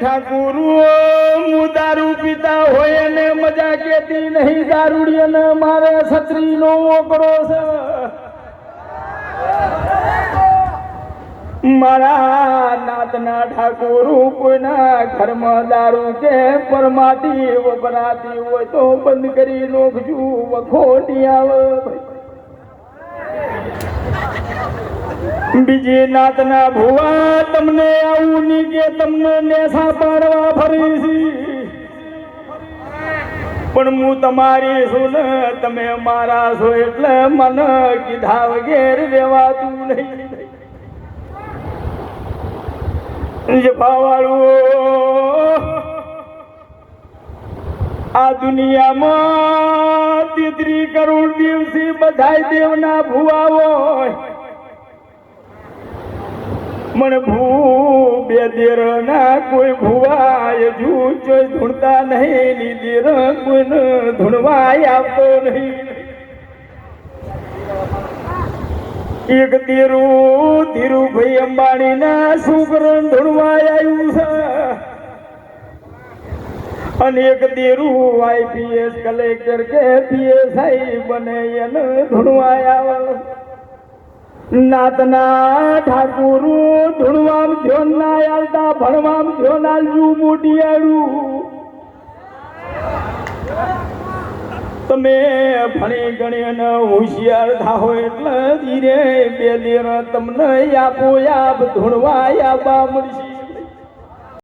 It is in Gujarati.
ઠાકુરુ હું દારૂ પીતા હોય ને મજા કેતી નહીં. દારૂડી ને મારે છત્રી નો ઓકળો છે. મારા નાતના ઠાકુરુ કોઈના ઘરમાં દારૂ કે પરમાટી વપરાતી હોય તો બંધ કરી નોખજું. વખોટી આવે. ભાઈ બીજી નાતના ભુવા તમને આવું ની કે તમને નેસા પાડવા ફરી પણ હું તમારી છું ને તમે મારા છો એટલે મને કીધા વગેર રેવાતું નહીં. જફાવાળું આ દુનિયામાં તેત્રી કરોડ દિવસી બધાય દેવના ભુવા હોય. મન ભૂ બે દેર ના કોઈ ભૂવાય હજુ ચોય ધૂણતા નહીં ની દેર કોઈને ધૂણવાય આવતો નહીં. એક ધીરુ ધીરુભાઈ અંબાણી ના છોકરાને ધૂણવાય આવ્યું છે. અને એક દેરું આઈપીએસ કલેક્ટર કે પીએસઆઈ બને એને ધૂણવાય આવે નાતના ઠાકુરુ ધૂણવામ ધ્યોન ના આલતા, ભણવામ ધ્યોન આલજુ મોટિયાળું તમે ભણી ગણી અને હોશિયાર થાઓ એટલે ધીરે બે દેર તમને આપો આપ ધૂણવા આપવા મળશે.